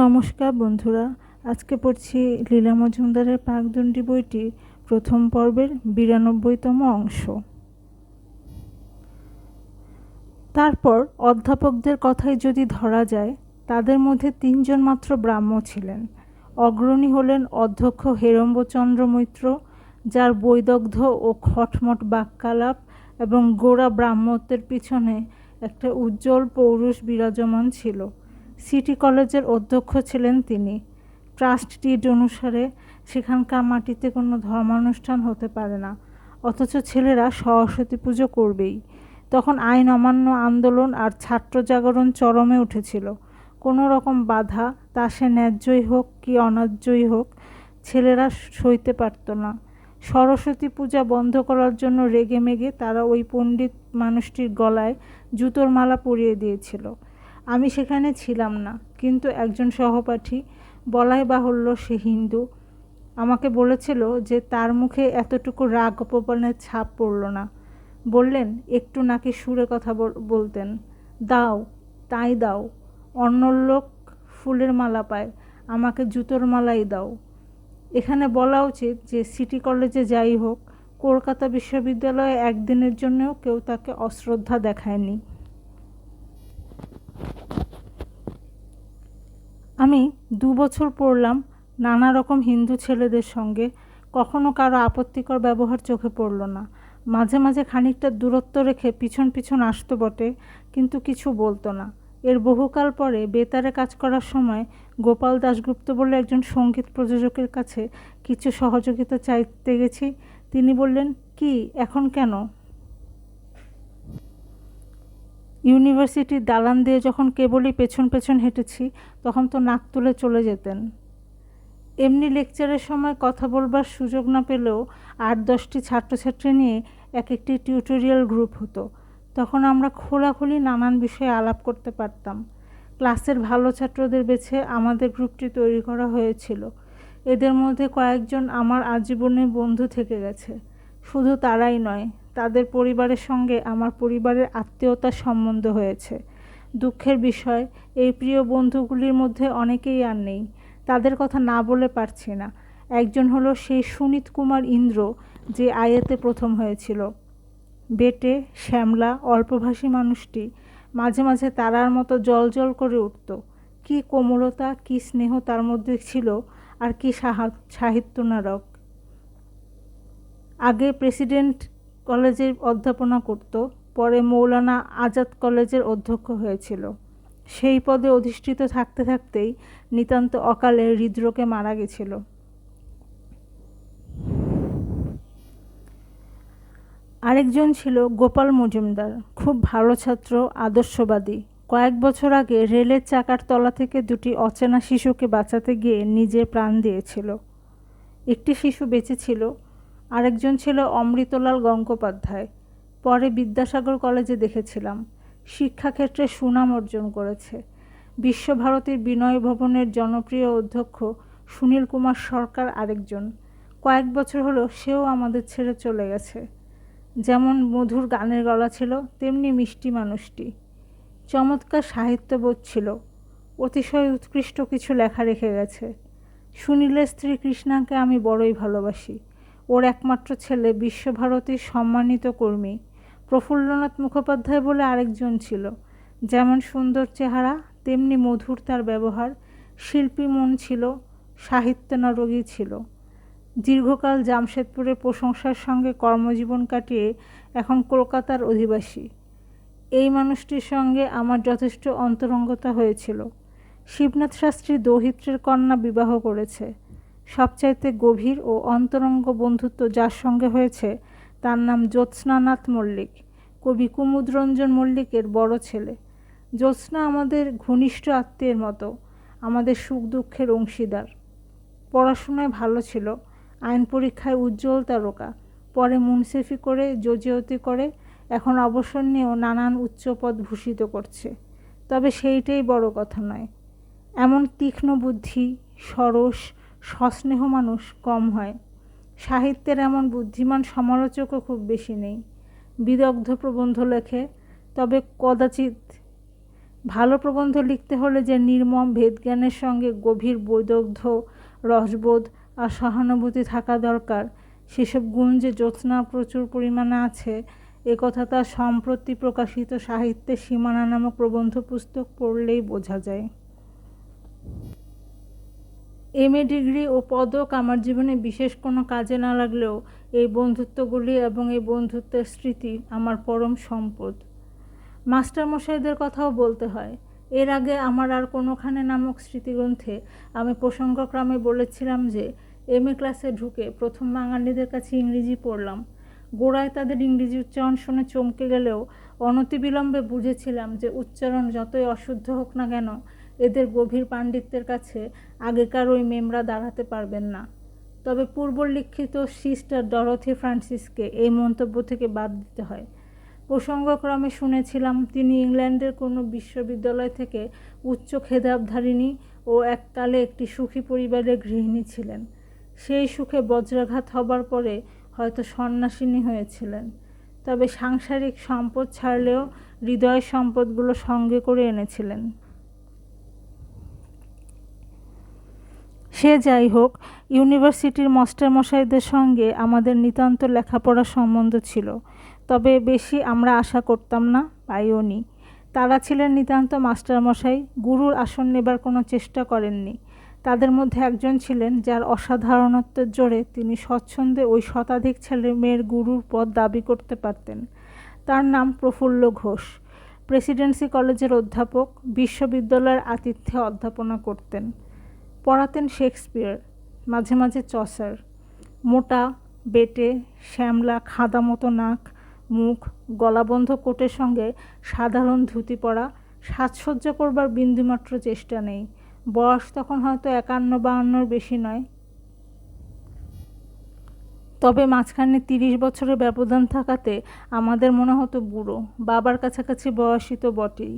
নমস্কার বন্ধুরা, আজকে পড়ছি লীলা মজুমদারের পাকদণ্ডী বইটি প্রথম পর্বের বিরানব্বইতম অংশ। তারপর অধ্যাপকদের কথাই যদি ধরা যায়, তাদের মধ্যে তিনজন মাত্র ব্রাহ্ম ছিলেন। অগ্রণী হলেন অধ্যক্ষ হেরম্বচন্দ্র মৈত্র, যার বৈদগ্ধ ও খটমট বাক্যালাপ এবং গোড়া ব্রাহ্মত্বের পিছনে একটা উজ্জ্বল পৌরুষ বিরাজমান ছিল। সিটি কলেজের অধ্যক্ষ ছিলেন তিনি। ট্রাস্ট ডিড অনুসারে সেখানকার মাটিতে কোনো ধর্মানুষ্ঠান হতে পারে না, অথচ ছেলেরা সরস্বতী পুজো করবেই। তখন আইন অমান্য আন্দোলন আর ছাত্র জাগরণ চরমে উঠেছিল। কোনো রকম বাধা, তা সে ন্যায্যই হোক কি অন্যায্যই হোক, ছেলেরা সইতে পারত না। সরস্বতী পূজা বন্ধ করার জন্য রেগে মেগে তারা ওই পণ্ডিত মানুষটির গলায় জুতোর মালা পরিয়ে দিয়েছিল। আমি সেখানে ছিলাম না, কিন্তু একজন সহপাঠী বলাই বাহুল্য সে হিন্দু। আমাকে বলেছিল যে তার মুখে এতটুকু রাগ অপমানের ছাপ পড়ল না। বললেন, একটু নাকি সুরে কথা বলতেন। দাও, তাই দাও। অন্য লোক ফুলের মালা পায়, আমাকে জুতোর মালাই দাও। এখানে বলা উচিত যে সিটি কলেজে যাই হোক, কলকাতা বিশ্ববিদ্যালয়ে একদিনের জন্যও কেউ তাকে অশ্রদ্ধা দেখায়নি। আমি দু বছর পড়লাম নানা রকম হিন্দু ছেলেদের সঙ্গে। কখনো কারও আপত্তিকর ব্যবহার চোখে পড়ল না। মাঝে মাঝে খানিকটা দূরত্ব রেখে পিছন পিছন আসতো বটে, কিন্তু কিছু বলতো না। এর বহুকাল পরে বেতারে কাজ করার সময় গোপাল দাশগুপ্ত বলে একজন সংগীত প্রযোজকের কাছে কিছু সহযোগিতা চাইতে গেছি। তিনি বললেন, কি? এখন কেন? ইউনিভার্সিটির দালান দিয়ে যখন কেবলই পেছন পেছন হেঁটেছি, তখন তো নাক তুলে চলে যেতেন। এমনি লেকচারের সময় কথা বলবার সুযোগ না পেলেও আট দশটি ছাত্রছাত্রী নিয়ে এক একটি টিউটোরিয়াল গ্রুপ হতো। তখন আমরা খোলাখুলি নানান বিষয়ে আলাপ করতে পারতাম। ক্লাসের ভালো ছাত্রদের বেছে আমাদের গ্রুপটি তৈরি করা হয়েছিল। এদের মধ্যে কয়েকজন আমার আজীবনে বন্ধু থেকে গেছে। শুধু তারাই নয় তাদের পরিবারের সঙ্গে আমার পরিবারের আত্মীয়তার সম্বন্ধ হয়েছে। দুঃখের বিষয়, এই প্রিয় বন্ধুগুলির মধ্যে অনেকেই আর নেই। তাদের কথা না বলে পারছি না। একজন হলো সেই সুনীত কুমার ইন্দ্র, যে আয়েতে প্রথম হয়েছিল। বেটে, শ্যামলা, অল্পভাষী মানুষটি, মাঝে মাঝে তারার মতো জল জল করে উঠত। কি কোমলতা, কি স্নেহ তার মধ্যে ছিল, আর কি সাহিত্য নারক আগে প্রেসিডেন্ট কলেজের অধ্যাপনা করত, পরে মৌলানা আজাদ কলেজের অধ্যক্ষ হয়েছিল। সেই পদে অধিষ্ঠিত থাকতে থাকতেই নিতান্ত অকালে হৃদরোগে মারা গেছিল। আরেকজন ছিল গোপাল মজুমদার, খুব ভালো ছাত্র, আদর্শবাদী। কয়েক বছর আগে রেলের চাকার তলা থেকে দুটি অচেনা শিশুকে বাঁচাতে গিয়ে নিজের প্রাণ দিয়েছিল। একটি শিশু বেঁচে ছিল আরেকজন ছিল অমৃতলাল গঙ্গোপাধ্যায়। পরে বিদ্যাসাগর কলেজে দেখেছিলাম। শিক্ষাক্ষেত্রে সুনাম অর্জন করেছে। বিশ্বভারতীর বিনয় ভবনের জনপ্রিয় অধ্যক্ষ সুনীল কুমার সরকার আরেকজন। কয়েক বছর হলো সেও আমাদের ছেড়ে চলে গেছে। যেমন মধুর গানের গলা ছিল, তেমনি মিষ্টি মানুষটি। চমৎকার সাহিত্যবোধ ছিল। অতিশয় উৎকৃষ্ট কিছু লেখা রেখে গেছে। সুনীলের স্ত্রী কৃষ্ণাকে আমি বড়ই ভালোবাসি। ওর একমাত্র ছেলে বিশ্বভারতীর সম্মানিত কর্মী। প্রফুল্লনাথ মুখোপাধ্যায় বলে আরেকজন ছিল। যেমন সুন্দর চেহারা, তেমনি মধুর তার ব্যবহার। শিল্পী মন ছিল সাহিত্য নরগী ছিল। দীর্ঘকাল জামশেদপুরের প্রশংসার সঙ্গে কর্মজীবন কাটিয়ে এখন কলকাতার অধিবাসী। এই মানুষটির সঙ্গে আমার যথেষ্ট অন্তরঙ্গতা হয়েছিল। শিবনাথ শাস্ত্রী দৌহিত্রের কন্যা বিবাহ করেছে। সবচাইতে গভীর ও অন্তরঙ্গ বন্ধুত্ব যার সঙ্গে হয়েছে তার নাম জ্যোৎস্নানাথ মল্লিক, কবি কুমুদরঞ্জন মল্লিকের বড় ছেলে। জ্যোৎস্না আমাদের ঘনিষ্ঠ আত্মীয়ের মতো, আমাদের সুখ দুঃখের অংশীদার। পড়াশোনায় ভালো ছিল, আইন পরীক্ষায় উজ্জ্বল তারকা, পরে মুনসেফি করে জজিয়তি করে এখন অবসর নিয়েও নানান উচ্চপদ ভূষিত করছে। তবে সেইটাই বড় কথা নয়। এমন তীক্ষ্ণ বুদ্ধি, সরস সস্নেহ মানুষ কম হয়। সাহিত্যের এমন বুদ্ধিমান সমালোচকও খুব বেশি নেই। বিদগ্ধ প্রবন্ধ লেখে, তবে কদাচিৎ ভালো প্রবন্ধ লিখতে হলে যে নির্মম ভেদজ্ঞানের সঙ্গে গভীর বৈদগ্ধ, রসবোধ আর সহানুভূতি থাকা দরকার। সেসব গুণ যে জ্যোৎস্না প্রচুর পরিমাণে আছে, এ কথা তার সম্প্রতি প্রকাশিত সাহিত্যের সীমানা নামক প্রবন্ধ পুস্তক পড়লেই বোঝা যায়। এম এ ডিগ্রি ও পদক আমার জীবনে বিশেষ কোনো কাজে না লাগলেও এই বন্ধুত্বগুলি এবং এই বন্ধুত্বের স্মৃতি আমার পরম সম্পদ। মাস্টারমশাইদের কথাও বলতে হয়, এর আগে আমার আর কোনোখানে নামক স্মৃতিগ্রন্থে আমি প্রসঙ্গক্রমে বলেছিলাম যে এম এ ক্লাসে ঢুকে প্রথম বাঙালিদের কাছে ইংরেজি পড়লাম। গোড়ায় তাদের ইংরেজি উচ্চারণ শুনে চমকে গেলেও অনতিবিলম্বে বুঝেছিলাম যে উচ্চারণ যতই অশুদ্ধ হোক না কেন এদের গভীর পাণ্ডিত্যের কাছে আগেকার ওই মেমরা দাঁড়াতে পারবেন না। তবে পূর্বলিখিত সিস্টার ডরথি ফ্রান্সিসকে এই মন্তব্য থেকে বাদ দিতে হয়। প্রসঙ্গক্রমে শুনেছিলাম, তিনি ইংল্যান্ডের কোনো বিশ্ববিদ্যালয় থেকে উচ্চ খেতাবধারিণী ও এককালে একটি সুখী পরিবারের গৃহিণী ছিলেন। সেই সুখে বজ্রাঘাত হবার পরে হয়তো সন্ন্যাসিনী হয়েছিলেন। তবে সাংসারিক সম্পদ ছাড়লেও হৃদয় সম্পদগুলো সঙ্গে করে এনেছিলেন। সে যাই হোক, ইউনিভার্সিটির মাস্টারমশাইদের সঙ্গে আমাদের নিতান্ত লেখাপড়ার সম্বন্ধ ছিল। তবে বেশি আমরা আশা করতাম না, পাইও নি। তারা ছিলেন নিতান্ত মাস্টারমশাই, গুরুর আসন নেবার কোনো চেষ্টা করেননি। তাদের মধ্যে একজন ছিলেন যার অসাধারণত্বের জোরে তিনি স্বচ্ছন্দে ওই শতাধিক ছেলে মেয়ের গুরুর পদ দাবি করতে পারতেন। তার নাম প্রফুল্ল ঘোষ। প্রেসিডেন্সি কলেজের অধ্যাপক, বিশ্ববিদ্যালয়ের আতিথ্যে অধ্যাপনা করতেন। পড়াতেন শেক্সপিয়ার, মাঝে মাঝে চসার। মোটা, বেটে, শ্যামলা, খাদা মতো নাক, মুখ, গলাবন্ধ কোটের সঙ্গে সাধারণ ধুতি পরা, সাজসজ্জা করবার বিন্দুমাত্র চেষ্টা নেই। বয়স তখন হয়তো একান্ন বাহান্নর বেশি নয়। তবে মাঝখানে তিরিশ বছরের ব্যবধান থাকাতে আমাদের মনে হতো বুড়ো, বাবার কাছাকাছি বয়সী তো বটেই।